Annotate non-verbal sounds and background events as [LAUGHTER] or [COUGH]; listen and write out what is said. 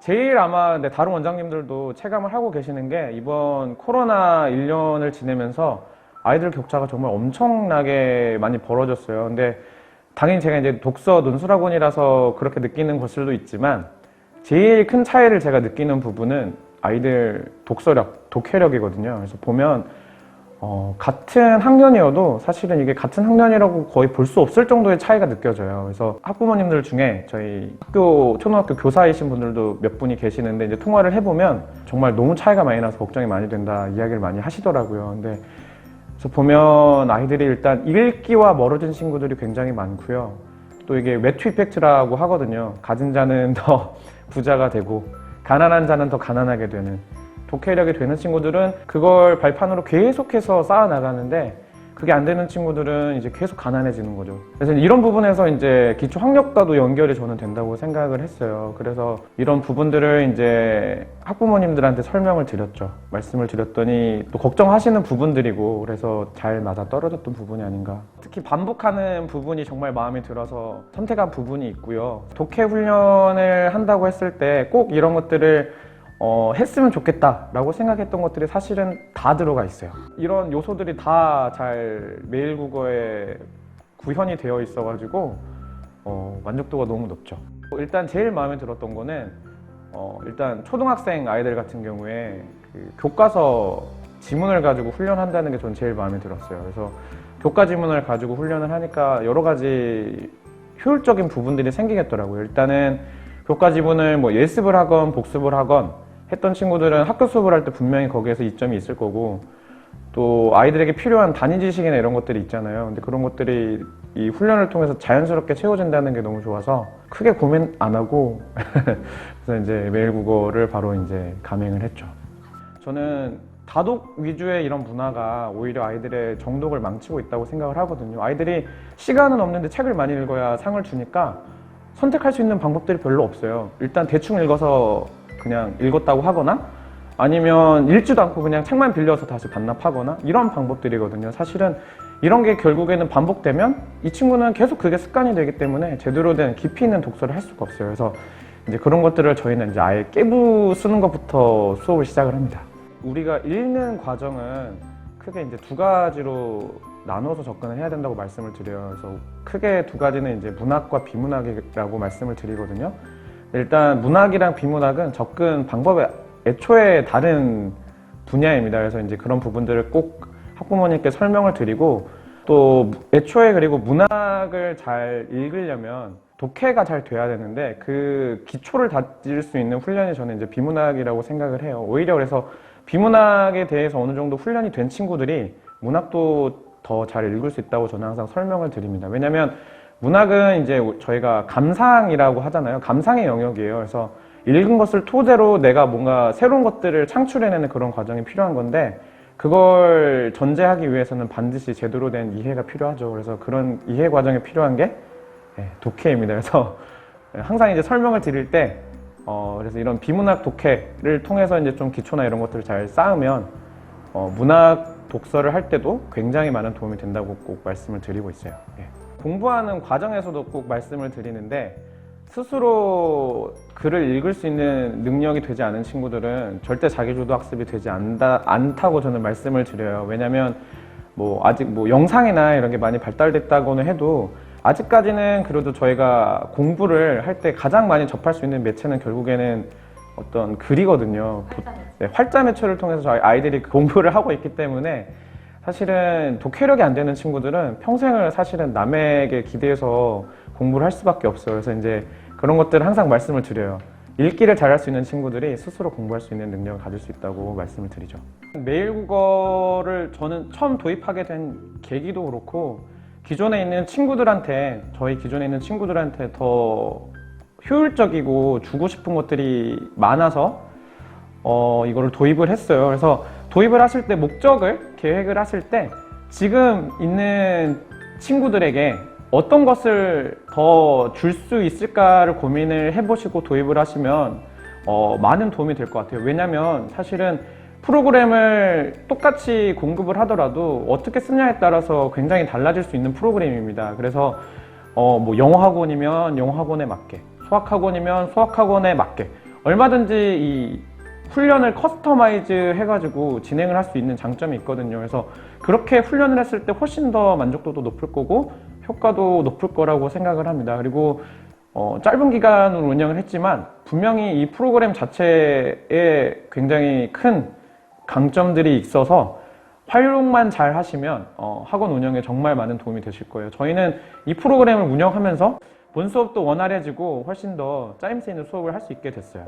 제일 아마 네, 다른 원장님들도 체감을 하고 계시는 게 이번 코로나 1년을 지내면서 아이들 격차가 정말 엄청나게 많이 벌어졌어요. 근데 당연히 제가 이제 독서 논술학원이라서 그렇게 느끼는 것들도 있지만 제일 큰 차이를 제가 느끼는 부분은 아이들 독서력, 독해력이거든요. 그래서 보면 어, 같은 학년이어도 사실은 이게 같은 학년이라고 거의 볼 수 없을 정도의 차이가 느껴져요. 그래서 학부모님들 중에 저희 학교, 초등학교 교사이신 분들도 몇 분이 계시는데 이제 통화를 해보면 정말 너무 차이가 많이 나서 걱정이 많이 된다 이야기를 많이 하시더라고요. 근데 그래서 보면 아이들이 일단 읽기와 멀어진 친구들이 굉장히 많고요. 또 이게 외투 이펙트라고 하거든요. 가진 자는 더 [LAUGHS] 부자가 되고 가난한 자는 더 가난하게 되는 독해력이 되는 친구들은 그걸 발판으로 계속해서 쌓아 나가는데 그게 안 되는 친구들은 이제 계속 가난해지는 거죠. 그래서 이런 부분에서 이제 기초 학력과도 연결이 저는 된다고 생각을 했어요. 그래서 이런 부분들을 이제 학부모님들한테 설명을 드렸죠. 말씀을 드렸더니 또 걱정하시는 부분들이고 그래서 잘 맞아 떨어졌던 부분이 아닌가. 특히 반복하는 부분이 정말 마음에 들어서 선택한 부분이 있고요. 독해 훈련을 한다고 했을 때 꼭 이런 것들을 어, 했으면 좋겠다라고 생각했던 것들이 사실은 다 들어가 있어요. 이런 요소들이 다 잘 매일 국어에 구현이 되어 있어가지고 어, 만족도가 너무 높죠. 일단 제일 마음에 들었던 거는 어, 일단 초등학생 아이들 같은 경우에 그 교과서 지문을 가지고 훈련한다는 게 전 제일 마음에 들었어요. 그래서 교과 지문을 가지고 훈련을 하니까 여러 가지 효율적인 부분들이 생기겠더라고요. 일단은 교과 지문을 뭐 예습을 하건 복습을 하건 했던 친구들은 학교 수업을 할 때 분명히 거기에서 이점이 있을 거고 또 아이들에게 필요한 단위 지식이나 이런 것들이 있잖아요. 근데 그런 것들이 이 훈련을 통해서 자연스럽게 채워진다는 게 너무 좋아서 크게 고민 안 하고 [LAUGHS] 그래서 이제 매일 국어를 바로 이제 감행을 했죠. 저는 다독 위주의 이런 문화가 오히려 아이들의 정독을 망치고 있다고 생각을 하거든요. 아이들이 시간은 없는데 책을 많이 읽어야 상을 주니까 선택할 수 있는 방법들이 별로 없어요. 일단 대충 읽어서 그냥 읽었다고 하거나 아니면 읽지도 않고 그냥 책만 빌려서 다시 반납하거나 이런 방법들이거든요. 사실은 이런 게 결국에는 반복되면 이 친구는 계속 그게 습관이 되기 때문에 제대로 된 깊이 있는 독서를 할 수가 없어요. 그래서 이제 그런 것들을 저희는 이제 아예 깨부 쓰는 것부터 수업을 시작을 합니다. 우리가 읽는 과정은 크게 이제 두 가지로 나눠서 접근을 해야 된다고 말씀을 드려요. 그래서 크게 두 가지는 이제 문학과 비문학이라고 말씀을 드리거든요. 일단 문학이랑 비문학은 접근 방법이 애초에 다른 분야입니다. 그래서 이제 그런 부분들을 꼭 학부모님께 설명을 드리고 또 애초에 그리고 문학을 잘 읽으려면 독해가 잘 돼야 되는데 그 기초를 다질 수 있는 훈련이 저는 이제 비문학이라고 생각을 해요. 오히려 그래서 비문학에 대해서 어느 정도 훈련이 된 친구들이 문학도 더 잘 읽을 수 있다고 저는 항상 설명을 드립니다. 왜냐하면 문학은 이제 저희가 감상이라고 하잖아요. 감상의 영역이에요. 그래서 읽은 것을 토대로 내가 뭔가 새로운 것들을 창출해내는 그런 과정이 필요한 건데 그걸 전제하기 위해서는 반드시 제대로 된 이해가 필요하죠. 그래서 그런 이해 과정에 필요한 게 예, 독해입니다. 그래서 항상 이제 설명을 드릴 때 어, 그래서 이런 비문학 독해를 통해서 이제 좀 기초나 이런 것들을 잘 쌓으면 어, 문학 독서를 할 때도 굉장히 많은 도움이 된다고 꼭 말씀을 드리고 있어요. 예. 공부하는 과정에서도 꼭 말씀을 드리는데 스스로 글을 읽을 수 있는 능력이 되지 않은 친구들은 절대 자기주도 학습이 되지 않다, 않다고 저는 말씀을 드려요. 왜냐하면 뭐 아직 뭐 영상이나 이런 게 많이 발달됐다고는 해도 아직까지는 그래도 저희가 공부를 할 때 가장 많이 접할 수 있는 매체는 결국에는 어떤 글이거든요. 네, 활자 매체를 통해서 저희 아이들이 공부를 하고 있기 때문에 사실은 독해력이 안 되는 친구들은 평생을 사실은 남에게 기대서 공부를 할 수밖에 없어요. 그래서 이제 그런 것들을 항상 말씀을 드려요. 읽기를 잘할 수 있는 친구들이 스스로 공부할 수 있는 능력을 가질 수 있다고 말씀을 드리죠. 매일 국어를 저는 처음 도입하게 된 계기도 그렇고 기존에 있는 친구들한테 저희 기존에 있는 친구들한테 더 효율적이고 주고 싶은 것들이 많아서 어, 이거를 도입을 했어요. 그래서 도입을 하실 때 목적을 계획을 하실 때 지금 있는 친구들에게 어떤 것을 더 줄 수 있을까를 고민을 해보시고 도입을 하시면 어, 많은 도움이 될 것 같아요. 왜냐하면 사실은 프로그램을 똑같이 공급을 하더라도 어떻게 쓰냐에 따라서 굉장히 달라질 수 있는 프로그램입니다. 그래서 어, 뭐 영어 학원이면 영어 학원에 맞게, 수학 학원이면 수학 학원에 맞게 얼마든지 이 훈련을 커스터마이즈 해가지고 진행을 할 수 있는 장점이 있거든요. 그래서 그렇게 훈련을 했을 때 훨씬 더 만족도도 높을 거고 효과도 높을 거라고 생각을 합니다. 그리고 어, 짧은 기간을 운영을 했지만 분명히 이 프로그램 자체에 굉장히 큰 강점들이 있어서 활용만 잘 하시면 어, 학원 운영에 정말 많은 도움이 되실 거예요. 저희는 이 프로그램을 운영하면서 본 수업도 원활해지고 훨씬 더 짜임새 있는 수업을 할 수 있게 됐어요.